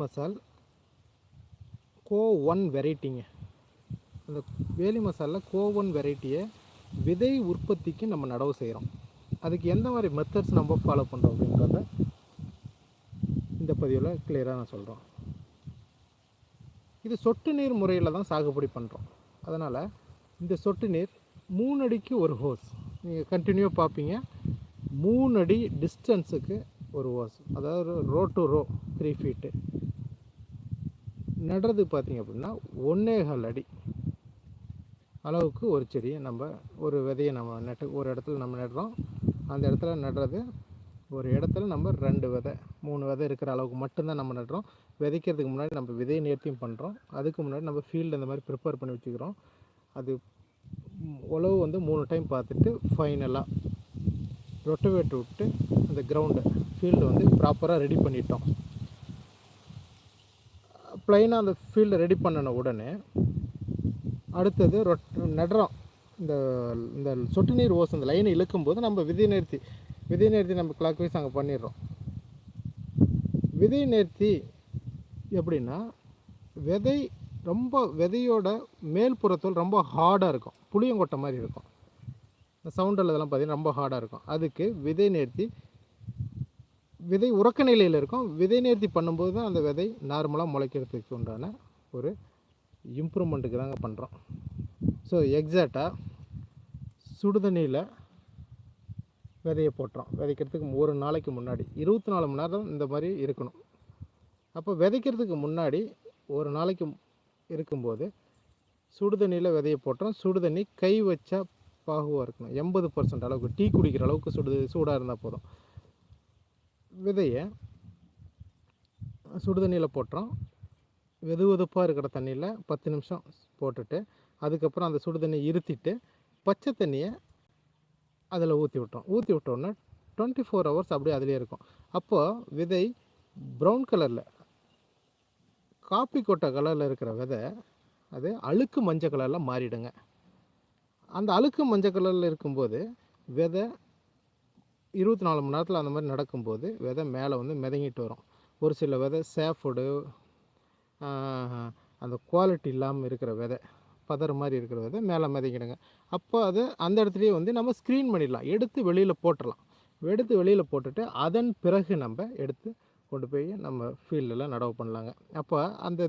மசால் go one வெரைட்டிங்க. அந்த வேலி மசாலில் go one வெரைட்டியை விதை உற்பத்திக்கு நம்ம நடவு செய்கிறோம் அதுக்கு எந்த மாதிரி மெத்தட்ஸ் நம்ம ஃபாலோ பண்ணுறோம் அப்படின்றத இந்த பதிவில் கிளியராக நான் சொல்கிறோம் இது சொட்டு நீர் முறையில் தான் சாகுபடி பண்ணுறோம் அதனால் இந்த சொட்டு நீர் மூணு அடிக்கு ஒரு ஹோஸ் நீங்கள் கண்டினியூவாக பார்ப்பீங்க மூணு அடி டிஸ்டன்ஸுக்கு ஒரு ஹோஸ் அதாவது row to row three feet நடுறது பார்த்தீங்க அப்படின்னா ஒன்னேகால் அடி அளவுக்கு ஒரு செடியை நம்ம ஒரு விதையை நம்ம நட்டு ஒரு இடத்துல நம்ம நடுறோம். அந்த இடத்துல நடுறது ஒரு இடத்துல நம்ம ரெண்டு விதை மூணு விதை இருக்கிற அளவுக்கு மட்டும்தான் நம்ம நடுறோம். விதைக்கிறதுக்கு முன்னாடி நம்ம விதையை நேர்த்தியும் பண்ணுறோம் அதுக்கு முன்னாடி நம்ம ஃபீல்டு இந்த மாதிரி ப்ரிப்பேர் பண்ணி வச்சுக்கிறோம். அது உழவு வந்து மூணு டைம் பார்த்துட்டு ஃபைனலாக ரொட்டவேட் விட்டு அந்த கிரவுண்டு ஃபீல்டு வந்து ப்ராப்பராக ரெடி பண்ணிட்டோம். ப்ளைனாக அந்த ஃபீல்டை ரெடி பண்ணின உடனே அடுத்தது ரொட் நடுறோம். இந்த இந்த சொட்டு நீர் ஓஸ் அந்த லைனை இழுக்கும்போது நம்ம விதை நிறுத்தி விதை நிறுத்தி நம்ம கிளாக் வைஸ் அங்கே பண்ணிடுறோம். விதை நிறுத்தி எப்படின்னா விதை ரொம்ப விதையோட மேல் புறத்தோல் ரொம்ப ஹார்டாக இருக்கும். புளியங்கொட்டை மாதிரி இருக்கும். இந்த சவுண்டில் இதெல்லாம் பார்த்தீங்கன்னா ரொம்ப ஹார்டாக இருக்கும். அதுக்கு விதை நேர்த்தி விதை உறக்க நிலையில் இருக்கும். விதை நேர்த்தி பண்ணும்போது தான் அந்த விதை நார்மலாக முளைக்கிறதுக்கு உண்டான ஒரு இம்ப்ரூவ்மெண்ட்டுக்கு தாங்க பண்ணுறோம் ஸோ எக்ஸாக்டாக சுடுதண்ணியில் விதையை போட்டுறோம். விதைக்கிறதுக்கு ஒரு நாளைக்கு முன்னாடி. இருபத்தி நாலு மணி நேரம் இந்த மாதிரி இருக்கணும். அப்போ விதைக்கிறதுக்கு முன்னாடி ஒரு நாளைக்கு இருக்கும்போது சுடுதண்ணியில் விதையை போட்டுறோம். சுடுதண்ணி கை வச்சா பாகுவாக இருக்கணும். எண்பது பர்சன்ட் அளவுக்கு டீ குடிக்கிற அளவுக்கு சுடு சூடாக இருந்தால் போதும். விதையை சுடுதண்ணியில் போட்டுறோம். வெது வெதுப்பாக இருக்கிற தண்ணியில் பத்து நிமிஷம் போட்டுட்டு அதுக்கப்புறம் அந்த சுடு தண்ணியை இருத்திட்டு பச்சை தண்ணியை அதில் ஊற்றி விட்டோம். ஊற்றி விட்டோன்னே டுவெண்ட்டி ஃபோர் ஹவர்ஸ் அப்படியே அதிலே இருக்கும். அப்போது விதை ப்ரௌன் கலரில் காப்பி கொட்டை கலரில் இருக்கிற விதை அது அழுக்கு மஞ்சள் கலரில் மாறிடுங்க. அந்த அழுக்கு மஞ்சள் கலரில் இருக்கும்போது விதை இருபத்தி நாலு மணி நேரத்தில் அந்த மாதிரி நடக்கும்போது விதை மேலே வந்து மிதங்கிட்டு வரும். ஒரு சில விதை சேஃபோடு அந்த குவாலிட்டி இல்லாமல் இருக்கிற விதை பதற மாதிரி இருக்கிற விதை மேலே மிதங்கிடுங்க. அப்போ அது அந்த இடத்துலையே வந்து நம்ம ஸ்க்ரீன் பண்ணிடலாம். எடுத்து வெளியில் போட்டுடலாம். எடுத்து வெளியில் போட்டுட்டு அதன் பிறகு நம்ம எடுத்து கொண்டு போய் நம்ம ஃபீல்டில் நடவு பண்ணலாங்க. அப்போ அந்த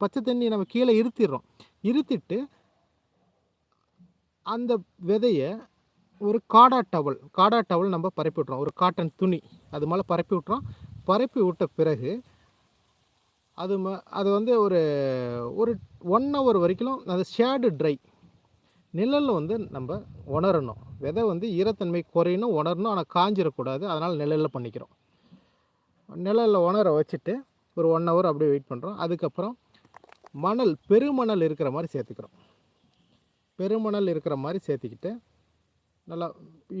பச்சை தண்ணி நம்ம கீழே இருத்திடுறோம். இருத்திட்டு அந்த விதையை ஒரு காடா டவல் காடா டவல் நம்ம பரப்பி விட்றோம் ஒரு காட்டன் துணி அது மேலே பரப்பி விட்றோம் பரப்பி விட்ட பிறகு அது ம அது வந்து ஒரு ஒரு ஒன் ஹவர் வரைக்கும் அது ஷேடு ட்ரை நிழலில் வந்து நம்ம உணரணும். விதை வந்து ஈரத்தன்மை குறையணும் உணரணும் ஆனால் காஞ்சிடக்கூடாது அதனால் நிழலில் பண்ணிக்கிறோம். நிழலில் உணர வச்சுட்டு ஒரு ஒன் ஹவர் அப்படியே வெயிட் பண்ணுறோம் அதுக்கப்புறம் மணல் பெருமணல் இருக்கிற மாதிரி சேர்த்துக்கிறோம். பெருமணல் இருக்கிற மாதிரி சேர்த்துக்கிட்டு நல்லா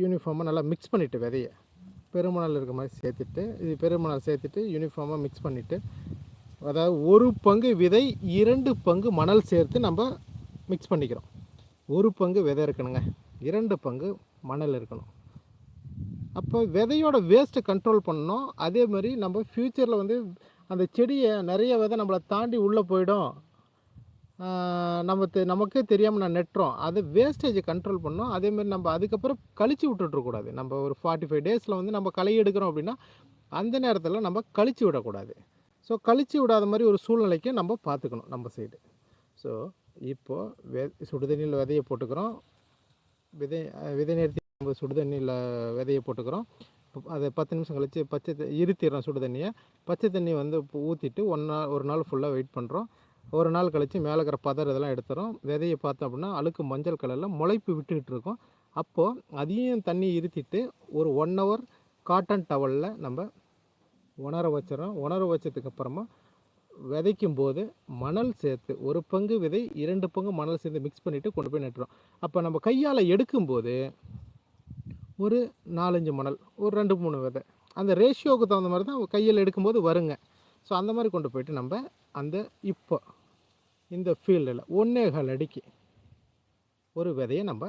யூனிஃபார்மாக நல்லா மிக்ஸ் பண்ணிவிட்டு விதையை. பெருமணல் இருக்கிற மாதிரி சேர்த்துட்டு இது பெருமணல் சேர்த்துட்டு யூனிஃபார்மாக மிக்ஸ் பண்ணிவிட்டு அதாவது ஒரு பங்கு விதை இரண்டு பங்கு மணல் சேர்த்து நம்ம மிக்ஸ் பண்ணிக்கிறோம். ஒரு பங்கு விதை இருக்கணுங்க. இரண்டு பங்கு மணல் இருக்கணும். அப்போ விதையோட வேஸ்ட்டை கண்ட்ரோல் பண்ணணும். அதே மாதிரி நம்ம ஃப்யூச்சரில் வந்து அந்த செடியை நிறைய விதை நம்மளை தாண்டி உள்ளே போயிடும். நம்ம தெ- நமக்கே தெரியாமல் நான் நெட்டுறோம். அது வேஸ்டேஜை கண்ட்ரோல் பண்ணோம். அதேமாதிரி நம்ம அதுக்கப்புறம் கழிச்சு விட்டுட்ருக்கூடாது நம்ம ஒரு ஃபார்ட்டி ஃபைவ் டேஸில் வந்து நம்ம களை எடுக்கிறோம் அப்படின்னா அந்த நேரத்தில் நம்ம கழிச்சு விடக்கூடாது. ஸோ கழிச்சு விடாத மாதிரி ஒரு சூழ்நிலைக்கு நம்ம பார்த்துக்கணும் நம்ம சைடு ஸோ இப்போது வெ சுடுதண்ணியில் விதையை போட்டுக்கிறோம். விதை விதை நிறுத்தி நம்ம சுடுதண்ணியில் விதையை போட்டுக்கிறோம். அதை பத்து நிமிஷம் கழித்து பச்சை த- இருத்திடுறோம் சுடு தண்ணியை பச்சை தண்ணி வந்து ஊற்றிட்டு ஒன் நாள் ஒரு நாள் ஃபுல்லாக வெயிட் பண்ணுறோம் ஒரு நாள் கழித்து மேலே இருக்கிற பதர் இதெல்லாம் எடுத்துரும். விதையை பார்த்தோம் அப்படின்னா அழுக்கு மஞ்சள் கலரில் முளைப்பு விட்டுக்கிட்டு இருக்கும். அப்போது அதையும் தண்ணி இருத்திட்டு ஒரு ஒன் ஹவர் காட்டன் டவலில் நம்ம உணர வச்சிடறோம். உணர வச்சதுக்கு அப்புறமா விதைக்கும் போது மணல் சேர்த்து ஒரு பங்கு விதை இரண்டு பங்கு மணல் சேர்த்து மிக்ஸ் பண்ணிவிட்டு கொண்டு போய் நட்டுறோம். அப்போ நம்ம கையால் எடுக்கும்போது ஒரு நாலஞ்சு மணல் ஒரு ரெண்டு மூணு விதை. அந்த ரேஷியோவுக்கு தகுந்த மாதிரி தான் கையில் எடுக்கும்போது வருங்க. ஸோ அந்த மாதிரி கொண்டு போயிட்டு நம்ம அந்த இப்போ இந்த ஃபீல்டில் ஒன்னேகால் அடிக்கு. ஒரு விதையை நம்ம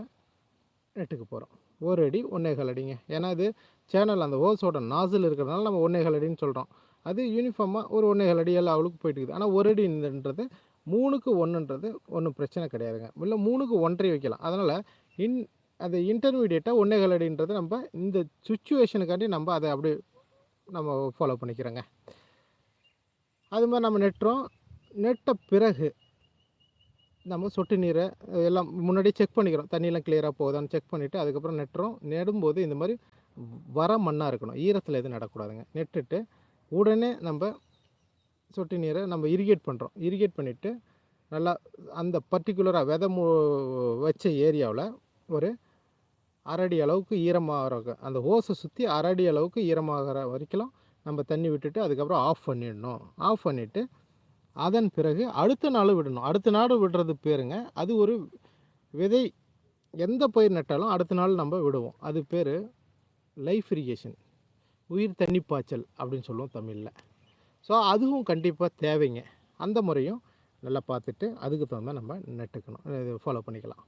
நெட்டுக்கு போகிறோம் ஒரு அடி ஒன்னேகால் அடிங்க. ஏன்னா இது சேனல் அந்த ஹோல்ஸோட நாசில் இருக்கிறதுனால நம்ம ஒன்னேகால் அடின்னு சொல்கிறோம் அது யூனிஃபார்மாக ஒரு ஒன்றே அடி எல்லாம் அவளுக்கு போயிட்டு இருக்குது. ஆனால் ஒரு அடின்றது மூணுக்கு ஒன்றுன்றது ஒன்றும் பிரச்சனை கிடையாதுங்க. இல்லை மூணுக்கு ஒன்றரை வைக்கலாம். அதனால் இன் அது இன்டர்மீடியட்டாக ஒன்றே அடின்றது நம்ம இந்த சுச்சுவேஷனுக்காண்டி நம்ம அதை அப்படி நம்ம ஃபாலோ பண்ணிக்கிறோங்க. அது மாதிரி நம்ம நெட்டுறோம். நெட்ட பிறகு நம்ம சொட்டு நீரை எல்லாம் முன்னாடியே செக் பண்ணிக்கிறோம். தண்ணியெலாம் கிளியராக போகுதான்னு செக் பண்ணிவிட்டு அதுக்கப்புறம் நெட்டுறோம். நெடும்போது இந்த மாதிரி வர மண்ணாக இருக்கணும். ஈரத்தில் எதுவும் நடக்கூடாதுங்க. நெட்டுட்டு உடனே நம்ம சொட்டு நீரை நம்ம இரிகேட் பண்ணுறோம் இரிகேட் பண்ணிவிட்டு நல்லா அந்த பர்டிகுலராக விதை மு வச்ச ஏரியாவில் ஒரு அரடி அளவுக்கு ஈரமாகிற அந்த ஹோஸை சுற்றி அரடி அளவுக்கு ஈரமாகிற வரைக்கும் நம்ம தண்ணி விட்டுட்டு அதுக்கப்புறம் ஆஃப் பண்ணிடணும். ஆஃப் பண்ணிவிட்டு அதன் பிறகு அடுத்த நாள் விடணும். அடுத்த நாள் விடுறது பேருங்க. அது ஒரு விதை எந்த பயிர் நட்டாலும் அடுத்த நாள் நம்ம விடுவோம். அது பேர் லைஃப் இரிகேஷன் உயிர் தண்ணி பாய்ச்சல் அப்படின்னு சொல்லுவோம் தமிழில். ஸோ அதுவும் கண்டிப்பாக தேவைங்க. அந்த முறையும் நல்லா பார்த்துட்டு அதுக்கு தகுந்த நம்ம நட்டுக்கணும். இது ஃபாலோ பண்ணிக்கலாம்.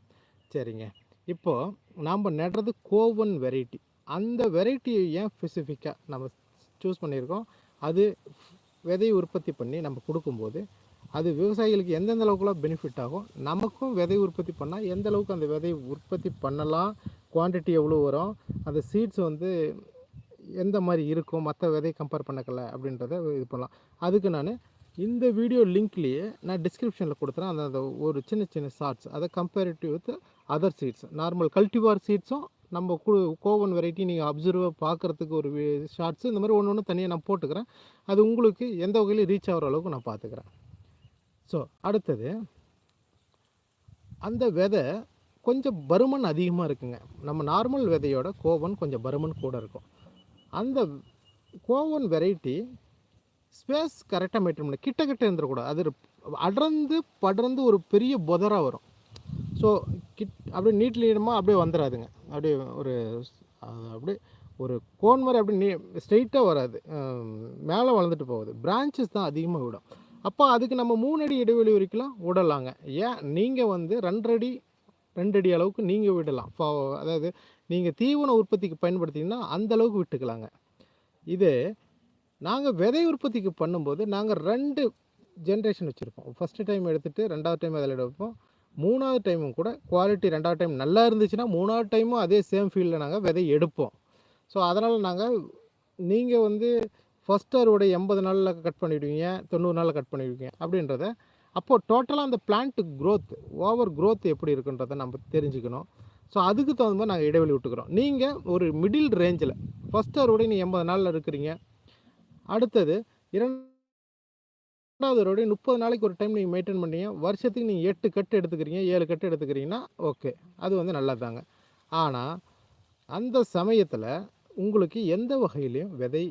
சரிங்க. இப்போது நாம் நடுறது கோவன் வெரைட்டி அந்த வெரைட்டியை ஏன் ஸ்பெசிஃபிக்காக நம்ம சூஸ் பண்ணியிருக்கோம்? அது விதை உற்பத்தி பண்ணி நம்ம கொடுக்கும்போது அது விவசாயிகளுக்கு எந்தெந்த அளவுக்குலாம் பெனிஃபிட் ஆகும்? நமக்கும் விதை உற்பத்தி பண்ணால் எந்த அளவுக்கு அந்த விதை உற்பத்தி பண்ணலாம்? குவான்டிட்டி எவ்வளோ வரும்? அந்த சீட்ஸ் வந்து எந்த மாதிரி இருக்கும்? மற்ற விதை கம்பேர் பண்ணக்கல அப்படின்றத இது பண்ணலாம். அதுக்கு நான் இந்த வீடியோ லிங்க்லேயே நான் டிஸ்கிரிப்ஷனில் கொடுத்துறேன். அந்த அந்த ஒரு சின்ன சின்ன ஷார்ட்ஸ் அதை comparative with other seeds normal cultivar சீட்ஸும் நம்ம கு கோவன் வெரைட்டி நீங்கள் அப்சர்வாக பார்க்குறதுக்கு ஒரு ஷார்ட்ஸ் இந்த மாதிரி ஒன்று ஒன்று தனியாக நான் போட்டுக்கிறேன். அது உங்களுக்கு எந்த வகையிலும் ரீச் ஆகிற அளவுக்கு நான் பார்த்துக்கிறேன் ஸோ அடுத்தது அந்த விதை கொஞ்சம் பருமன் அதிகமாக இருக்குங்க. நம்ம நார்மல் விதையோட கோவன் கொஞ்சம் பருமன் கூட இருக்கும். அந்த கோவன் வெரைட்டி ஸ்பேஸ் கரெக்டாக மெயின்டைன் பண்ண கிட்ட கிட்ட இருந்துடக்கூடாது. அது அடர்ந்து படர்ந்து ஒரு பெரிய புதராக வரும். ஸோ கிட் அப்படியே நீட்லீனமாக அப்படியே வந்துடாதுங்க அப்படியே ஒரு அப்படியே ஒரு கோன் மாதிரி அப்படியே நீ ஸ்ட்ரெயிட்டாக வராது. மேலே வளர்ந்துட்டு போகுது. பிரான்ச்சஸ் தான் அதிகமாக விடும். அப்போ அதுக்கு நம்ம மூணு அடி இடைவெளி வரைக்கும் விடலாங்க. ஏன்? நீங்கள் வந்து ரெண்டடி ரெண்டடி அளவுக்கு நீங்கள் விடலாம். அதாவது நீங்கள் தீவன உற்பத்திக்கு பயன்படுத்திங்கன்னா அந்த அளவுக்கு விட்டுக்கலாங்க. இது நாங்கள் விதை உற்பத்திக்கு பண்ணும்போது நாங்கள் ரெண்டு ஜென்ரேஷன் வச்சுருப்போம். ஃபஸ்ட்டு டைம் எடுத்துகிட்டு ரெண்டாவது டைம் அதில் எடுப்போம். மூணாவது டைமும் கூட குவாலிட்டி ரெண்டாவது டைம் நல்லா இருந்துச்சுன்னா மூணாவது டைமும் அதே சேம் ஃபீல்டில் நாங்கள் விதை எடுப்போம். ஸோ அதனால் நாங்கள் நீங்கள் வந்து ஃபஸ்ட் அறுவடை எண்பது நாளில் கட் பண்ணிவிடுவீங்க தொண்ணூறு நாளில் கட் பண்ணிவிடுவீங்க அப்படின்றத. அப்போது டோட்டலாக அந்த பிளான்ட்டு க்ரோத் ஓவர் க்ரோத் எப்படி இருக்குன்றதை நம்ம தெரிஞ்சுக்கணும். ஸோ அதுக்கு தகுந்த மாதிரி நாங்கள் இடைவெளி விட்டுக்கிறோம். நீங்கள் ஒரு மிடில் ரேஞ்சில் ஃபஸ்ட் அறுவடை நீங்கள் எண்பது நாளில் இருக்கிறீங்க. அடுத்தது இரண்டாவது அறுவடை முப்பது நாளைக்கு ஒரு டைம் நீங்கள் மெயின்டைன் பண்ணீங்க வருஷத்துக்கு நீங்கள் எட்டு கட்டு எடுத்துக்கிறீங்க ஏழு கட்டு எடுத்துக்கிறீங்கன்னா ஓகே அது வந்து நல்லதாங்க ஆனால் அந்த சமயத்தில் உங்களுக்கு எந்த வகையிலையும் விதை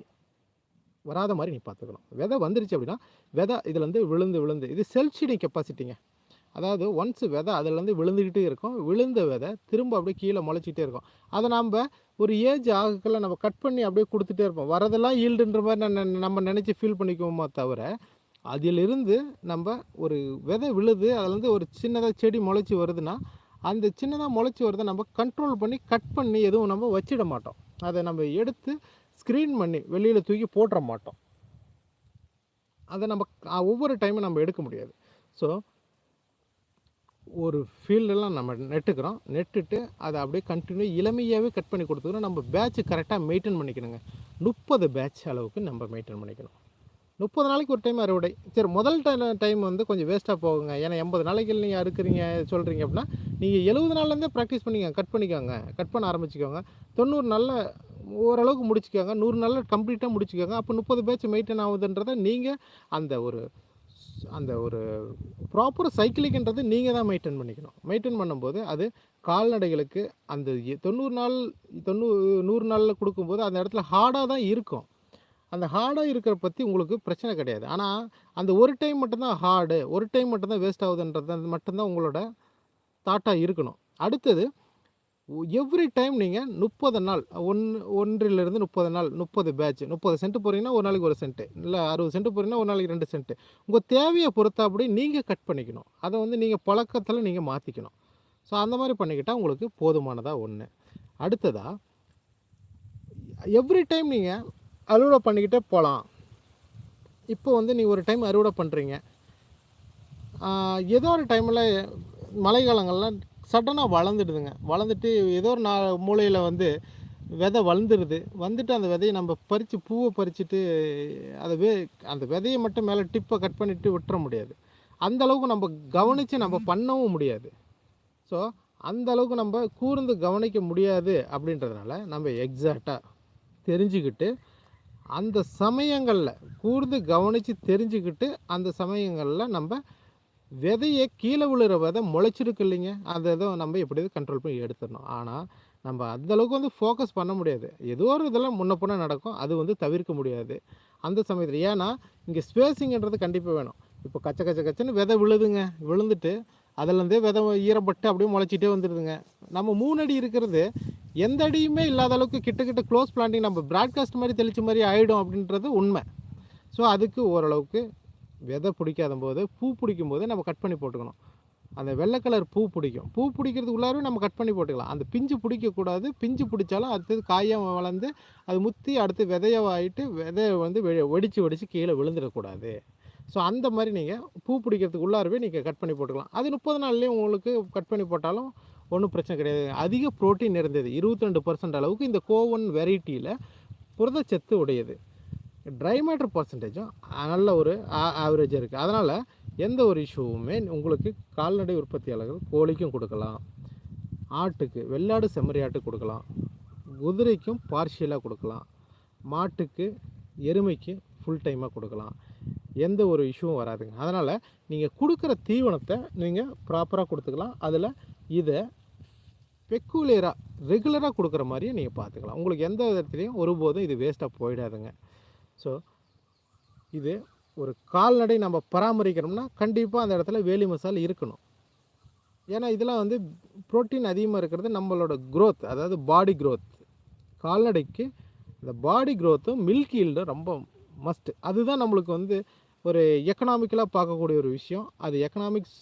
வராத மாதிரி நீ பார்த்துக்கணும். விதை வந்துருச்சு அப்படின்னா விதை இதுலேருந்து விழுந்து விழுந்து இது செல்ஃப் ஷீடிங் கெப்பாசிட்டிங்க அதாவது ஒன்ஸ் விதை அதுலேருந்து விழுந்துக்கிட்டே இருக்கும் விழுந்த விதை திரும்ப அப்படியே கீழே முளைச்சிக்கிட்டே இருக்கும். அதை நம்ம ஒரு ஏஜ் ஆகக்கெல்லாம் நம்ம கட் பண்ணி அப்படியே கொடுத்துட்டே இருப்போம். வரதெல்லாம் ஈல்டுன்ற மாதிரி நம்ம நினச்சி ஃபீல் பண்ணிக்குவோமா தவிர அதிலிருந்து நம்ம ஒரு விதை விழுது அதுலேருந்து ஒரு சின்னதாக செடி முளைச்சி வருதுன்னா அந்த சின்னதாக முளைச்சி வருதை நம்ம கண்ட்ரோல் பண்ணி கட் பண்ணி எதுவும் நம்ம வச்சிட மாட்டோம். அதை நம்ம எடுத்து ஸ்க்ரீன் பண்ணி வெளியில் தூக்கி போட்டுற மாட்டோம். அதை நம்ம ஒவ்வொரு டைமும் நம்ம எடுக்க முடியாது. ஸோ ஒரு ஃபீல்டெல்லாம் நம்ம நெட்டுக்கிறோம். நெட்டுட்டு அதை அப்படியே கண்டினியூ இளமையாகவே கட் பண்ணி கொடுத்துக்கிறோம் நம்ம பேட்ச் கரெக்டாக மெயின்டைன் பண்ணிக்கணுங்க. முப்பது பேட்ச் அளவுக்கு நம்ம மெயின்டைன் பண்ணிக்கணும். முப்பது நாளைக்கு ஒரு டைம் அறுவடை. சரி முதல் டைம் வந்து கொஞ்சம் வேஸ்ட்டாக போகுங்க. ஏன்னா எண்பது நாளைக்கு நீங்கள் அறுக்குறீங்க சொல்கிறீங்க அப்படின்னா நீங்கள் எழுபது நாள்லேருந்தே ப்ராக்டிஸ் பண்ணிக்கோங்க கட் பண்ணிக்கோங்க கட் பண்ண ஆரம்பிச்சிக்கோங்க. தொண்ணூறு நாளில் ஓரளவுக்கு முடிச்சுக்கோங்க நூறு நாளில் கம்ப்ளீட்டாக முடிச்சுக்கோங்க. அப்போ முப்பது பேட்ச் மெயின்டைன் ஆகுதுன்றதை நீங்கள் அந்த ஒரு அந்த ஒரு ப்ராப்பர் சைக்கிளிக்ன்றது நீங்கள் தான் மெயின்டைன் பண்ணிக்கணும். மெயின்டைன் பண்ணும்போது அது கால்நடைகளுக்கு அந்த தொண்ணூறு நாள் தொண்ணூறு நூறு நாளில் கொடுக்கும்போது அந்த இடத்துல ஹார்டாக தான் இருக்கும். அந்த ஹார்டாக இருக்கிற பற்றி உங்களுக்கு பிரச்சனை கிடையாது. ஆனால் அந்த ஒரு டைம் மட்டும்தான் ஹார்டு ஒரு டைம் மட்டும்தான் வேஸ்ட் ஆகுதுன்றது மட்டும்தான் உங்களோட தாட்டாக இருக்கணும். அடுத்தது எவ்ரி டைம் நீங்கள் முப்பது நாள் ஒன் ஒன்றிலிருந்து முப்பது நாள் முப்பது பேட்ச் முப்பது சென்ட் போகிறீங்கன்னா ஒரு நாளைக்கு ஒரு சென்ட்டு இல்லை அறுபது சென்ட் போகிறீங்கன்னா ஒரு நாளைக்கு ரெண்டு சென்ட்டு உங்கள் தேவையை பொறுத்தபடி நீங்கள் கட் பண்ணிக்கணும். அதை வந்து நீங்கள் பழக்கத்தில் நீங்கள் மாற்றிக்கணும் ஸோ அந்த மாதிரி பண்ணிக்கிட்டால் உங்களுக்கு போதுமானதாக ஒன்று அடுத்ததாக எவ்ரி டைம் நீங்கள் அறுவடை பண்ணிக்கிட்டே போகலாம். இப்போ வந்து நீ ஒரு டைம் அறுவடை பண்ணுறீங்க ஏதோ ஒரு டைமில் மழை காலங்கள்லாம் சடனாக வளர்ந்துடுதுங்க. வளர்ந்துட்டு ஏதோ ஒரு நா மூலையில் வந்து விதை வளர்ந்துடுது வந்துட்டு அந்த விதையை நம்ம பறித்து பூவை பறிச்சுட்டு அதை வே அந்த விதையை மட்டும் மேலே டிப்பை கட் பண்ணிவிட்டு விட்டுற முடியாது. அந்த அளவுக்கு நம்ம கவனித்து நம்ம பண்ணவும் முடியாது. ஸோ அந்த அளவுக்கு நம்ம கூர்ந்து கவனிக்க முடியாது அப்படின்றதுனால நம்ம எக்ஸாக்டாக தெரிஞ்சுக்கிட்டு அந்த சமயங்களில் கூர்ந்து கவனித்து தெரிஞ்சுக்கிட்டு அந்த சமயங்களில் நம்ம விதையை கீழே விழுற விதை முளைச்சிருக்கு இல்லைங்க. அந்த இதை நம்ம எப்படியாவது கண்ட்ரோல் பண்ணி எடுத்துடணும். ஆனால் நம்ம அந்த அளவுக்கு வந்து ஃபோக்கஸ் பண்ண முடியாது. ஏதோ ஒரு இதெல்லாம் முன்ன பின்ன நடக்கும். அது வந்து தவிர்க்க முடியாது. அந்த சமயத்தில் ஏன்னா இங்கே ஸ்பேஸிங்கிறது கண்டிப்பாக வேணும். இப்போ கச்ச கச்ச கச்சன்னு விதை விழுதுங்க. விழுந்துட்டு அதிலேருந்தே விதை ஈரப்பட்டு அப்படியே முளைச்சிட்டே வந்துடுதுங்க. நம்ம மூணு அடி இருக்கிறது எந்த அடியுமே இல்லாத அளவுக்கு கிட்ட கிட்ட க்ளோஸ் பிளான்டிங் நம்ம ப்ராட்காஸ்ட் மாதிரி தெளிச்ச மாதிரி ஆகிடும் அப்படின்றது உண்மை. ஸோ அதுக்கு ஓரளவுக்கு விதை பிடிக்காத போது பூ பிடிக்கும் போது நம்ம கட் பண்ணி போட்டுக்கணும். அந்த வெள்ளை கலர் பூ பிடிக்கும். பூ பிடிக்கிறதுக்குள்ளாரவே நம்ம கட் பண்ணி போட்டுக்கலாம். அந்த பிஞ்சு பிடிக்கக்கூடாது. பிஞ்சு பிடிச்சாலும் அடுத்தது காயாக வளர்ந்து அது முற்றி அடுத்து விதையவாயிட்டு விதைய வந்து வெ வெடித்து வெடித்து கீழே விழுந்துடக்கூடாது. ஸோ அந்த மாதிரி நீங்கள் பூ பிடிக்கிறதுக்கு உள்ளாரவே நீங்கள் கட் பண்ணி போட்டுக்கலாம். அது முப்பது நாள்லேயும் உங்களுக்கு கட் பண்ணி போட்டாலும் ஒன்றும் பிரச்சனை கிடையாது. அதிக புரோட்டீன் இருந்தது இருபத்தி ரெண்டு பர்சன்ட் அளவுக்கு இந்த கோவன் வெரைட்டியில் புரதச்சத்து உடையது. ட்ரை மேட்டர் பர்சன்டேஜும் நல்ல ஒரு ஆவரேஜாக இருக்குது அதனால் எந்த ஒரு இஷ்யூவுமே உங்களுக்கு கால்நடை உற்பத்தியாளர்கள் கோழிக்கும் கொடுக்கலாம். ஆட்டுக்கு வெள்ளாடு செம்மறி ஆட்டுக்கு கொடுக்கலாம். குதிரைக்கும் பார்ஷியலாக கொடுக்கலாம். மாட்டுக்கு எருமைக்கு ஃபுல் டைமாக கொடுக்கலாம். எந்த ஒரு இஷ்யூவும் வராதுங்க. அதனால் நீங்கள் கொடுக்குற தீவனத்தை நீங்கள் ப்ராப்பராக கொடுத்துக்கலாம். அதில் இதை பெக்குலேராக ரெகுலராக கொடுக்குற மாதிரியே நீங்கள் பார்த்துக்கலாம் உங்களுக்கு எந்த விதத்துலேயும் ஒருபோதும் இது வேஸ்ட்டாக போயிடாதுங்க. ஸோ இது ஒரு கால்நடை நம்ம பராமரிக்கிறோம்னா கண்டிப்பாக அந்த இடத்துல வேலி மசால் இருக்கணும். ஏன்னா இதெல்லாம் வந்து புரோட்டீன் அதிகமாக இருக்கிறது நம்மளோட க்ரோத் அதாவது பாடி க்ரோத் கால்நடைக்கு இந்த பாடி க்ரோத்தும் மில்க் ஈல்டும் ரொம்ப மஸ்ட்டு அதுதான் நம்மளுக்கு வந்து ஒரு எக்கனாமிக்கலாக பார்க்கக்கூடிய ஒரு விஷயம். அது எக்கனாமிக்ஸ்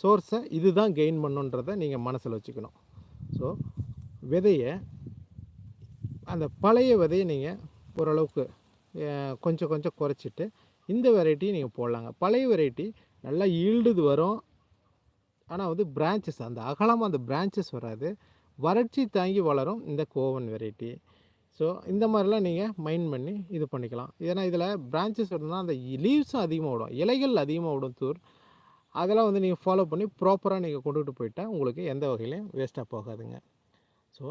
சோர்ஸை இதுதான் கெயின் பண்ணுன்றதை நீங்கள் மனசில் வச்சுக்கணும். ஸோ விதையை அந்த பழைய விதையை நீங்கள் ஓரளவுக்கு கொஞ்சம் கொஞ்சம் குறைச்சிட்டு இந்த வெரைட்டியை நீங்கள் போடலாங்க. பழைய வெரைட்டி நல்லா ஈல்டுது வரும். ஆனால் வந்து பிரான்ச்சஸ் அந்த அகலமாக அந்த பிரான்ச்சஸ் வராது. வறட்சி தாங்கி வளரும் இந்த கோவன் வெரைட்டி ஸோ இந்த மாதிரிலாம் நீங்கள் மைண்ட் பண்ணி இது பண்ணிக்கலாம். ஏன்னா இதில் பிரான்ச்சஸ் இருந்தால் அந்த லீவ்ஸும் அதிகமாக விடும் இலைகள் அதிகமாக விடும் தூர். அதெல்லாம் வந்து நீங்கள் ஃபாலோ பண்ணி ப்ராப்பராக நீங்கள் கொண்டுகிட்டு போயிட்டால் உங்களுக்கு எந்த வகையிலையும் வேஸ்ட்டாக போகாதுங்க. ஸோ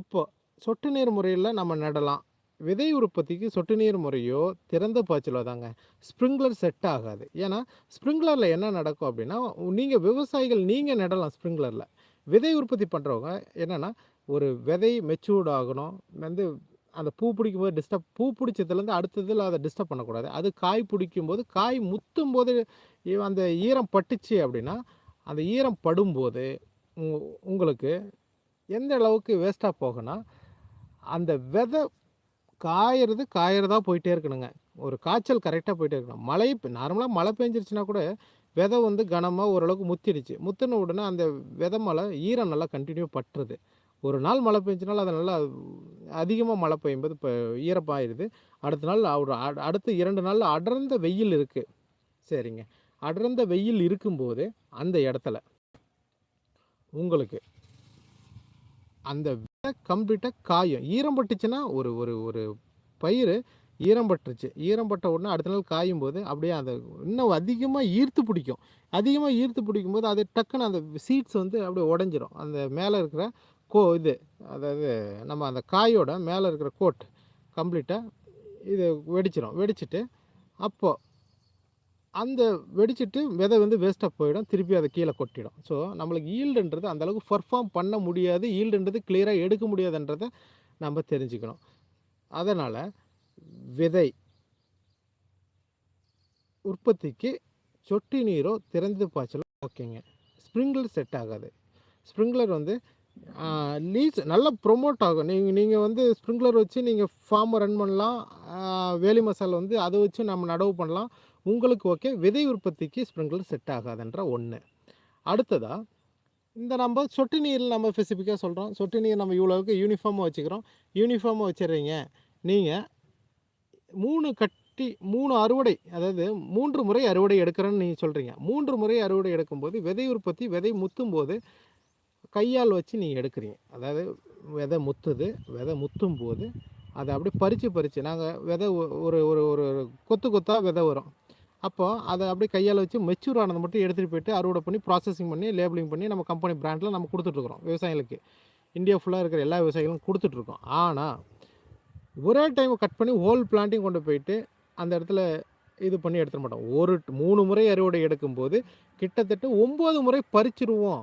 இப்போ சொட்டு நீர் முறையில் நம்ம நடலாம். விதை உற்பத்திக்கு சொட்டு நீர் முறையோ திறந்த பாய்ச்சலோ தாங்க ஸ்ப்ரிங்க்லர் செட் ஆகாது. ஏன்னா ஸ்ப்ரிங்க்லரில் என்ன நடக்கும் அப்படின்னா நீங்கள் விவசாயிகள் நீங்கள் நடலாம் ஸ்ப்ரிங்க்லரில் விதை உற்பத்தி பண்ணுறவங்க என்னென்னா ஒரு விதை மெச்சூர்ட் ஆகணும். வந்து அந்த பூ பிடிக்கும் போது டிஸ்டர்ப் பூ பிடிச்சதுலேருந்து அடுத்ததில் அதை டிஸ்டர்ப் பண்ணக்கூடாது. அது காய் பிடிக்கும் போது காய் முத்தும் போது அந்த ஈரம் பட்டுச்சு அப்படின்னா அந்த ஈரம் படும்போது உங்களுக்கு எந்த அளவுக்கு வேஸ்ட்டாக போகும்னா அந்த விதை காயறது காயறதா போயிட்டே இருக்கணுங்க. ஒரு காய்ச்சல் கரெக்டாக போயிட்டே இருக்கணும். மழை நார்மலாக மழை பெஞ்சிருச்சுன்னா கூட விதை வந்து கனமாக ஓரளவுக்கு முத்திடுச்சு. முத்தின உடனே அந்த விதை மழை ஈரம் நல்லா கண்டினியூ பட்டுருது. ஒரு நாள் மழை பெஞ்சினாலும் அது நல்லா அதிகமாக மழை பெய்யும்போது இப்போ ஈரப்பாயிடுது அடுத்த நாள் ஒரு அடுத்த இரண்டு நாளில் அடர்ந்த வெயில் இருக்குது சரிங்க. அடர்ந்த வெயில் இருக்கும்போது அந்த இடத்துல உங்களுக்கு அந்த விதை கம்ப்ளீட்டாக காயும். ஈரம்பட்டுச்சுன்னா ஒரு ஒரு ஒரு பயிர் ஈரம் ஈரம்பட்ட உடனே அடுத்த நாள் காயும் போது அப்படியே அந்த இன்னும் அதிகமாக ஈர்த்து பிடிக்கும். அதிகமாக ஈர்த்து பிடிக்கும் போது அது டக்குன்னு அந்த சீட்ஸ் வந்து அப்படியே உடஞ்சிரும். அந்த மேலே இருக்கிற கோ இது அதாவது நம்ம அந்த காயோட மேலே இருக்கிற கோட் கம்ப்ளீட்டாக இது வெடிச்சிடும் வெடிச்சிட்டு அப்போது அந்த வெடிச்சிட்டு விதை வந்து வேஸ்ட்டாக போயிடும். திருப்பி அதை கீழே கொட்டிடும். ஸோ நம்மளுக்கு ஈல்டுன்றது அந்தளவுக்கு பர்ஃபார்ம் பண்ண முடியாது. ஈல்டுன்றது கிளியராக எடுக்க முடியாதுன்றதை நம்ம தெரிஞ்சுக்கணும். அதனால் விதை உற்பத்திக்கு சொட்டு நீரோ திறந்து பாய்ச்சலோ ஓகேங்க. ஸ்ப்ரிங்க்லர் செட் ஆகாது. ஸ்ப்ரிங்க்லர் வந்து லீஸ் நல்லா ப்ரொமோட் ஆகும். நீங்கள் நீங்கள் வந்து ஸ்ப்ரிங்க்லர் வச்சு நீங்கள் ஃபார்மை ரன் பண்ணலாம். வேலி மசாலா வந்து அதை வச்சு நம்ம நடவு பண்ணலாம். உங்களுக்கு ஓகே விதை உற்பத்திக்கு ஸ்ப்ரிங்க்லர் செட் ஆகாதுன்ற ஒன்று அடுத்ததாக இந்த நம்ம சொட்டு நீரில் நம்ம ஸ்பெசிஃபிக்காக சொல்கிறோம் சொட்டு நீர் நம்ம இவ்வளோவுக்கு யூனிஃபார்மாக வச்சுக்கிறோம். யூனிஃபார்மாக வச்சிடுறீங்க. நீங்கள் மூணு கட்டி மூணு அறுவடை அதாவது மூன்று முறை அறுவடை எடுக்கிறேன்னு நீங்கள் சொல்கிறீங்க மூன்று முறை அறுவடை எடுக்கும்போது விதை உற்பத்தி விதை முத்தும் போது கையால் வச்சு நீங்கள் எடுக்கிறீங்க. அதாவது விதை முத்துது விதை முத்தும் போது அதை அப்படியே பறித்து பறித்து நாங்கள் விதை ஒ- ஒரு ஒரு ஒரு கொத்து கொத்தாக விதை வரும். அப்போ அதை அப்படியே கையால் வச்சு மெச்சூர் ஆனதை மட்டும் எடுத்துகிட்டு போயிட்டு அறுவடை பண்ணி ப்ராசஸிங் பண்ணி லேபிளிங் பண்ணி நம்ம கம்பெனி பிராண்டில் நம்ம கொடுத்துட்ருக்குறோம் விவசாயிகளுக்கு. இந்தியா ஃபுல்லாக இருக்கிற எல்லா விவசாயிகளும் கொடுத்துட்ருக்கோம் ஆனால் ஒரே டைம் கட் பண்ணி ஹோல் பிளான்ட்டையும் கொண்டு போயிட்டு அந்த இடத்துல இது பண்ணி எடுத்துட மாட்டோம். ஒரு மூணு முறை அறுவடை எடுக்கும்போது கிட்டத்தட்ட ஒம்பது முறை பறிச்சிருவோம்.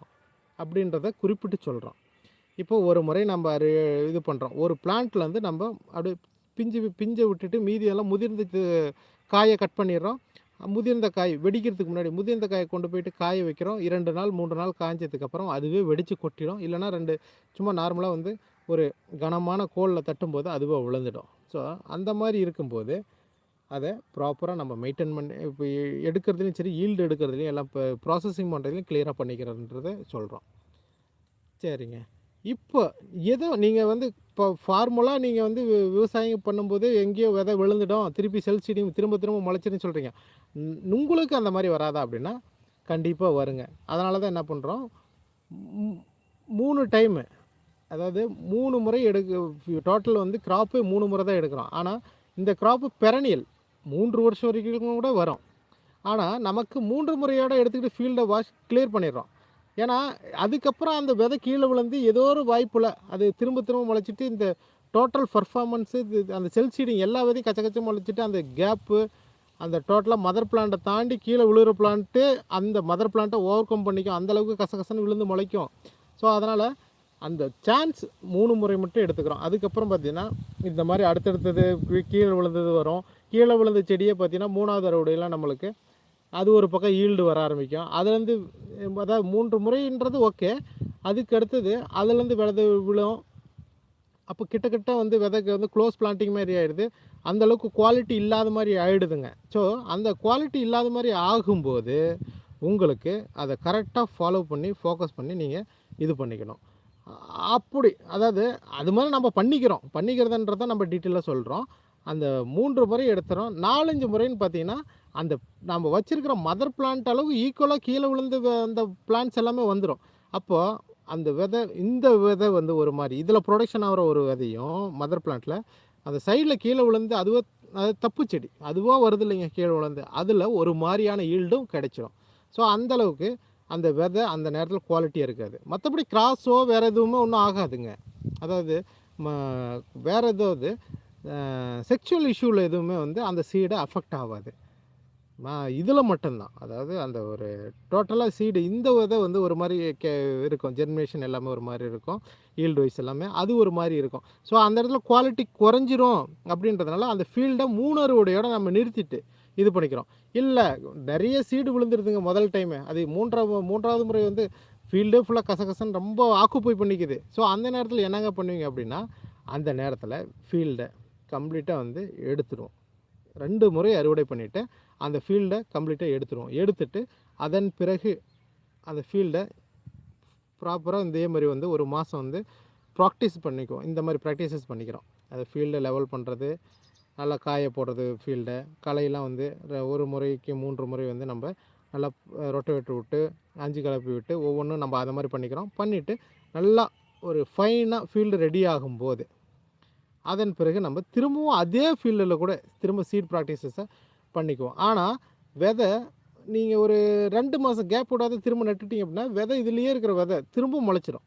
அப்படின்றத குறிப்பிட்டு சொல்கிறோம் இப்போ ஒரு முறை நம்ம இது பண்ணுறோம் ஒரு பிளான்ட்லேருந்து நம்ம அப்படியே பிஞ்சு பிஞ்சை விட்டுட்டு மீதியெல்லாம் முதிர்ந்த காயை கட் பண்ணிடுறோம். முதிர்ந்த காய் வெடிக்கிறதுக்கு முன்னாடி முதிர்ந்த காயை கொண்டு போயிட்டு காய வைக்கிறோம். இரண்டு நாள் மூன்று நாள் காய்ஞ்சதுக்கப்புறம் அதுவே வெடித்து கொட்டிடும். இல்லைன்னா ரெண்டு சும்மா நார்மலாக வந்து ஒரு கனமான கோலில் தட்டும்போது அதுவே விழுந்துடும் ஸோ அந்த மாதிரி இருக்கும்போது அதை ப்ராப்பராக நம்ம மெயின்டைன் பண்ணி இப்போ எடுக்கிறதுலையும் சரி ஈல்டு எடுக்கிறதுலையும் எல்லாம் இப்போ ப்ராசஸிங் பண்ணுறதுலையும் கிளியராக பண்ணிக்கிறன்றதை சொல்கிறோம் சரிங்க. இப்போ ஏதோ நீங்கள் வந்து இப்போ ஃபார்முலாக நீங்கள் வந்து விவசாயம் பண்ணும்போது எங்கேயோ விதை விழுந்துடும் திருப்பி செல் சீடிங் திரும்ப திரும்ப முளைச்சின்னு சொல்கிறீங்க உங்களுக்கு அந்த மாதிரி வராதா அப்படின்னா கண்டிப்பாக வருங்க. அதனால தான் என்ன பண்ணுறோம் மூணு டைமு அதாவது மூணு முறை எடுக்க டோட்டல் வந்து கிராப்பே மூணு முறை தான் எடுக்கிறோம். ஆனால் இந்த கிராப்பு பெரணியல் மூன்று வருஷம் வரைக்கும் கூட வரும். ஆனால் நமக்கு மூன்று முறையோட எடுத்துக்கிட்டு ஃபீல்டை வாஷ் கிளியர் பண்ணிடுறோம். ஏன்னா அதுக்கப்புறம் அந்த விதை கீழே விழுந்து ஏதோ ஒரு வாய்ப்பில் அது திரும்ப திரும்ப முளைச்சிட்டு இந்த டோட்டல் பர்ஃபார்மன்ஸு இது அந்த செல் சீடிங் எல்லா விதையும் கச்ச கச்சம் முளைச்சிட்டு அந்த கேப்பு அந்த டோட்டலாக மதர் பிளான்ட்டை தாண்டி கீழே விழுகிற பிளான்ட்டு அந்த மதர் பிளான்ட்டை ஓவர் கம் பண்ணிக்கும். அந்தளவுக்கு கசகசன்னு விழுந்து முளைக்கும். ஸோ அதனால் அந்த சான்ஸ் மூணு முறை மட்டும் எடுத்துக்கிறோம். அதுக்கப்புறம் பார்த்தீங்கன்னா இந்த மாதிரி அடுத்தடுத்தது கீழே விழுந்தது வரும். கீழே விழுந்த செடியை பார்த்தீங்கன்னா மூணாவது அறுவடையெல்லாம் நம்மளுக்கு அது ஒரு பக்கம் ஈல்டு வர ஆரம்பிக்கும். அதுலேருந்து அதாவது மூன்று முறைன்றது ஓகே அதுக்கு அடுத்தது அதுலேருந்து விதை விழும். அப்போ கிட்ட கிட்ட வந்து விதைக்கு வந்து க்ளோஸ் பிளான்டிங் மாதிரி ஆகிடுது அந்தளவுக்கு குவாலிட்டி இல்லாத மாதிரி ஆகிடுதுங்க ஸோ அந்த குவாலிட்டி இல்லாத மாதிரி ஆகும்போது உங்களுக்கு அதை கரெக்டாக ஃபாலோ பண்ணி ஃபோக்கஸ் பண்ணி நீங்கள் இது பண்ணிக்கணும். அப்படி அதாவது அது மாதிரி நம்ம பண்ணிக்கிறோம். பண்ணிக்கிறதுன்றத நம்ம டீட்டெயிலாக சொல்கிறோம் அந்த மூன்று முறை எடுத்துகிறோம் நாலஞ்சு முறைன்னு பார்த்தீங்கன்னா அந்த நம்ம வச்சிருக்கிற மதர் பிளான்ட் அளவு ஈக்குவலாக கீழே விழுந்து அந்த பிளான்ட்ஸ் எல்லாமே வந்துடும் அப்போது அந்த விதை இந்த விதை வந்து ஒரு மாதிரி இதில் ப்ரொடக்ஷன் ஆகிற ஒரு விதையும் மதர் பிளான்ட்டில் அந்த சைடில் கீழே விழுந்து அதுவே அது தப்பு செடி. அதுவாக வருது இல்லைங்க கீழே விழுந்து. அதில் ஒரு மாதிரியான ஈல்டும் கிடைச்சிடும் ஸோ அந்தளவுக்கு அந்த விதை அந்த நேரத்தில் குவாலிட்டியாக இருக்காது. மற்றபடி கிராஸோ வேறு எதுவுமே ஒன்றும் ஆகாதுங்க. அதாவது ம வேறு ஏதாவது செக்ஷுவல் இஷ்யூவில் எதுவுமே வந்து அந்த சீடை அஃபெக்ட் ஆகாது. இதில் மட்டும்தான். அதாவது அந்த ஒரு டோட்டலாக சீடு இந்த விதை வந்து ஒரு மாதிரி கே இருக்கும். ஜென்ரேஷன் எல்லாமே ஒரு மாதிரி இருக்கும். ஈல்டு வைஸ் எல்லாமே அது ஒரு மாதிரி இருக்கும். ஸோ அந்த இடத்துல குவாலிட்டி குறைஞ்சிரும் அப்படின்றதுனால அந்த ஃபீல்டை மூணு அறுவடையோடு நம்ம நிறுத்திட்டு இது பண்ணிக்கிறோம். இல்லை நிறைய சீடு விழுந்துருதுங்க முதல் டைமு அது மூன்றாவது மூன்றாவது முறை வந்து ஃபீல்டே ஃபுல்லாக கசகசன்னு ரொம்ப ஆக்குப்பை பண்ணிக்குது. ஸோ அந்த நேரத்தில் என்னங்க பண்ணுவீங்க அப்படின்னா அந்த நேரத்தில் ஃபீல்டை கம்ப்ளீட்டாக வந்து எடுத்துடுவோம் ரெண்டு முறை அறுவடை பண்ணிவிட்டு அந்த ஃபீல்டை கம்ப்ளீட்டாக எடுத்துருவோம். எடுத்துட்டு அதன் பிறகு அந்த ஃபீல்டை ப்ராப்பராக இதே மாதிரி வந்து ஒரு மாதம் வந்து ப்ராக்டிஸ் பண்ணிக்குவோம். இந்த மாதிரி ப்ராக்டிசஸ் பண்ணிக்கிறோம். அதை ஃபீல்டை லெவல் பண்ணுறது நல்லா காய போடுறது ஃபீல்டை களையெல்லாம் வந்து ஒரு முறைக்கு மூன்று முறை வந்து நம்ம நல்லா ரொட்டவேட்டர் விட்டு அஞ்சு கலப்பி விட்டு ஒவ்வொன்றும் நம்ம அதை மாதிரி பண்ணிக்கிறோம். பண்ணிவிட்டு நல்லா ஒரு ஃபைனாக ஃபீல்டு ரெடி ஆகும்போது அதன் பிறகு நம்ம திரும்பவும் அதே ஃபீல்டில் கூட திரும்ப சீட் ப்ராக்டிசஸை பண்ணிக்குவோம். ஆனால் விதை நீங்கள் ஒரு ரெண்டு மாதம் கேப் விடாத திரும்ப நட்டுட்டிங்க அப்படின்னா விதை இதுலேயே இருக்கிற விதை திரும்பவும் முளைச்சிடும்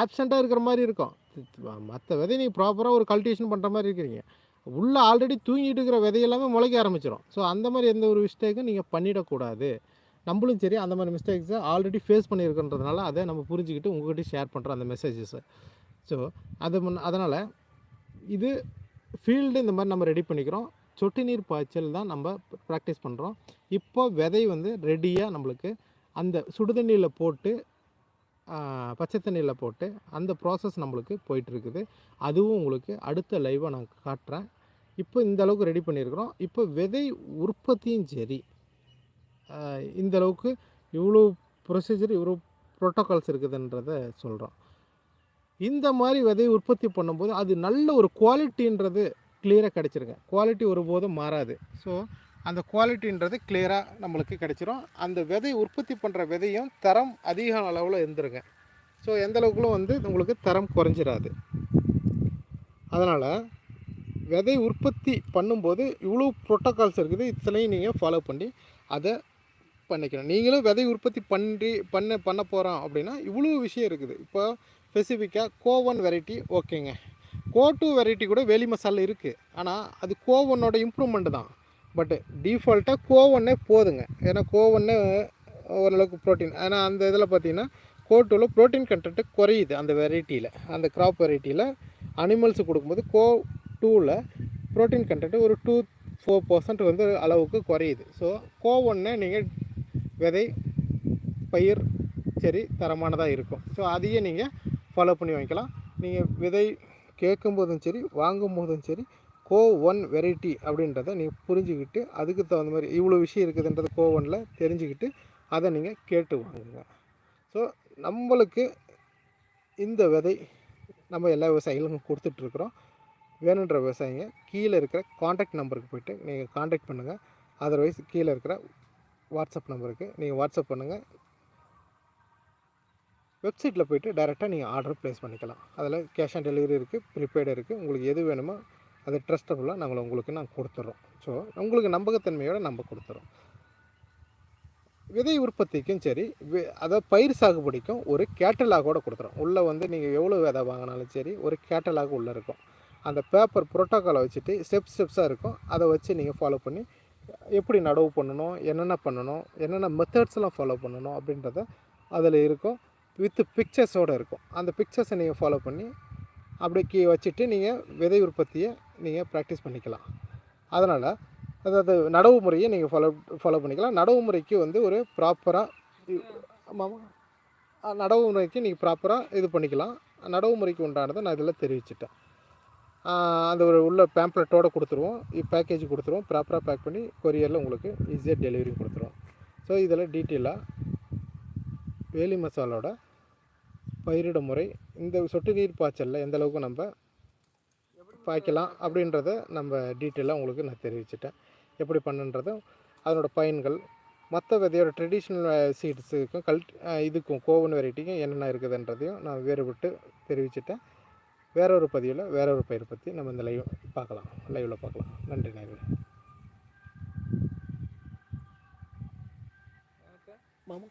ஆப்சண்ட்டாக இருக்கிற மாதிரி இருக்கும். மற்ற விதை நீங்கள் ப்ராப்பராக ஒரு கல்டிவேஷன் பண்ணுற மாதிரி இருக்கிறீங்க. உள்ளே ஆல்ரெடி தூங்கிட்டு இருக்கிற விதையெல்லாமே முளைக்க ஆரம்பிச்சிடும் ஸோ அந்த மாதிரி எந்த ஒரு மிஸ்டேக்கும் நீங்கள் பண்ணிடக்கூடாது. நம்மளும் சரி அந்த மாதிரி மிஸ்டேக்ஸை ஆல்ரெடி ஃபேஸ் பண்ணியிருக்கன்றதுனால அதை நம்ம புரிஞ்சுக்கிட்டு உங்கள்கிட்ட ஷேர் பண்ணுறோம் அந்த மெசேஜஸை ஸோ அது முன் அதனால் இது ஃபீல்டு இந்த மாதிரி நம்ம ரெடி பண்ணிக்கிறோம். சொட்டு நீர் பாய்ச்சல் தான் நம்ம ப்ராக்டிஸ் பண்ணுறோம் இப்போ விதை வந்து ரெடியாக நம்மளுக்கு அந்த சுடுதண்ணியில் போட்டு பச்சை தண்ணியில் போட்டு அந்த ப்ராசஸ் நம்மளுக்கு போயிட்டுருக்குது. அதுவும் உங்களுக்கு அடுத்த லைவாக நான் காட்டுறேன். இப்போ இந்த அளவுக்கு ரெடி பண்ணியிருக்கிறோம். இப்போ விதை உற்பத்தியும் சரி. இந்த அளவுக்கு இவ்வளோ ப்ரொசீஜர் இவ்வளோ ப்ரோட்டோகால்ஸ் இருக்குதுன்றத சொல்கிறோம் இந்த மாதிரி விதையை உற்பத்தி பண்ணும்போது அது நல்ல ஒரு குவாலிட்டின்றது கிளியராக கிடச்சிருங்க. குவாலிட்டி ஒருபோதும் மாறாது. ஸோ அந்த குவாலிட்டின்றது கிளியராக நம்மளுக்கு கிடைச்சிரும். அந்த விதை உற்பத்தி பண்ணுற விதையும் தரம் அதிக அளவில் இருந்துருங்க. ஸோ எந்த வந்து உங்களுக்கு தரம் குறைஞ்சிடாது அதனால் விதை உற்பத்தி பண்ணும்போது இவ்வளோ ப்ரோட்டோகால்ஸ் இருக்குது. இத்தனையும் நீங்கள் ஃபாலோ பண்ணி அதை பண்ணிக்கணும். நீங்களும் விதை உற்பத்தி பண்ணி பண்ண பண்ண போகிறோம் அப்படின்னா இவ்வளோ விஷயம் இருக்குது. இப்போ ஸ்பெசிஃபிக்காக கோவன் வெரைட்டி ஓகேங்க. கோ டூ வெரைட்டி கூட வேலி மசாலா இருக்குது ஆனால் அது கோவனோட இம்ப்ரூவ்மெண்ட் தான். பட்டு டீஃபால்ட்டாக கோவன்னே போதுங்க. ஏன்னா கோவன்னே ஓரளவுக்கு ப்ரோட்டீன் ஆனால் அந்த இதில் பார்த்தீங்கன்னா கோ டூவில் ப்ரோட்டீன் கண்டென்ட்டு குறையுது அந்த வெரைட்டியில் அந்த க்ராப் வெரைட்டியில் அனிமல்ஸுக்கு கொடுக்கும்போது கோ டூவில் ப்ரோட்டீன் கண்டென்ட்டு ஒரு டூ ஃபோர் பர்சன்ட் வந்து அளவுக்கு குறையுது. ஸோ கோ ஒன்று நீங்கள் விதை பயிர் சரி தரமானதாக இருக்கும். ஸோ அதையே நீங்கள் ஃபாலோ பண்ணி வாங்கிக்கலாம். நீங்கள் விதை கேட்கும் போதும் சரி வாங்கும் போதும் சரி கோ ஒன் வெரைட்டி அப்படின்றத நீங்கள் புரிஞ்சுக்கிட்டு அதுக்கு தகுந்த மாதிரி இவ்வளோ விஷயம் இருக்குதுன்றது கோ ஒனில் தெரிஞ்சுக்கிட்டு அதை நீங்கள் கேட்டு வாங்குங்க. ஸோ நம்மளுக்கு இந்த விதை நம்ம எல்லா விவசாயிகளுக்கும் கொடுத்துட்ருக்குறோம். வேணுன்ற விவசாயிங்க கீழே இருக்கிற காண்டாக்ட் நம்பருக்கு போய்ட்டு நீங்கள் காண்டாக்ட் பண்ணுங்கள் அதர்வைஸ் கீழே இருக்கிற வாட்ஸ்அப் நம்பருக்கு நீங்கள் வாட்ஸ்அப் பண்ணுங்கள் வெப்சைட்டில் போயிட்டு டேரெக்டாக நீங்கள் ஆர்டர் ப்ளேஸ் பண்ணிக்கலாம். அதில் கேஷ் ஆன் டெலிவரி இருக்குது ப்ரீபெய்டு இருக்குது உங்களுக்கு எது வேணுமோ அது ட்ரஸ்டபுளாக நாங்கள் உங்களுக்கு நாங்கள் கொடுத்துட்றோம் ஸோ உங்களுக்கு நம்பகத்தன்மையோடு நம்ம கொடுத்துறோம். விதை உற்பத்திக்கும் சரி அதை அதாவது பயிர் சாகுபடிக்கும் ஒரு கேட்டலாகோட கொடுத்துறோம். உள்ளே வந்து நீங்கள் எவ்வளோ விதை வாங்கினாலும் சரி ஒரு கேட்டலாக் உள்ளே இருக்கும். அந்த பேப்பர் ப்ரோட்டோக்காலை வச்சுட்டு ஸ்டெப் ஸ்டெப்ஸாக இருக்கும். அதை வச்சு நீங்கள் ஃபாலோ பண்ணி எப்படி நடவு பண்ணணும் என்னென்ன பண்ணணும் என்னென்ன மெத்தட்ஸ்லாம் ஃபாலோ பண்ணணும் அப்படின்றத அதில் இருக்கும். வித் பிக்சர்ஸோடு இருக்கும். அந்த பிக்சர்ஸை நீங்கள் ஃபாலோ பண்ணி அப்படியே கீ வச்சுட்டு நீங்கள் விதை உற்பத்தியை நீங்கள் ப்ராக்டிஸ் பண்ணிக்கலாம். அதனால் அதாவது நடவு முறையை நீங்கள் ஃபாலோ ஃபாலோ பண்ணிக்கலாம். நடவு முறைக்கு வந்து ஒரு ப்ராப்பராக ஆமாம் நடவு முறைக்கு நீங்கள் ப்ராப்பராக இது பண்ணிக்கலாம். நடவு முறைக்கு உண்டானதை நான் இதில் தெரிவிச்சிட்டேன். அந்த ஒரு உள்ள பேம்ப்ளெட்டோடு கொடுத்துருவோம். பேக்கேஜ் கொடுத்துருவோம். ப்ராப்பராக பேக் பண்ணி கொரியரில் உங்களுக்கு ஈஸியாக டெலிவரி கொடுத்துருவோம். ஸோ இதில் டீட்டெயிலாக வேலி மசாலோட பயிரிடும் முறை இந்த சொட்டு நீர் பாய்ச்சலில் எந்த அளவுக்கு நம்ம பாய்க்கலாம் அப்படின்றத நம்ம டீட்டெயிலாக உங்களுக்கு நான் தெரிவிச்சிட்டேன். எப்படி பண்ணுன்றதும் அதனோட பயன்கள் மற்ற விதையோட ட்ரெடிஷ்னல் சீட்ஸுக்கும் கல் இதுக்கும் கோவன் வெரைட்டிக்கும் என்னென்ன இருக்குதுன்றதையும் நான் வேறுபட்டு தெரிவிச்சிட்டேன். வேற ஒரு பதிவில் வேற ஒரு பயிர் பற்றி நம்ம இந்த லைவ் பார்க்கலாம். லைவில் பார்க்கலாம். நன்றி நேரில் மாமா.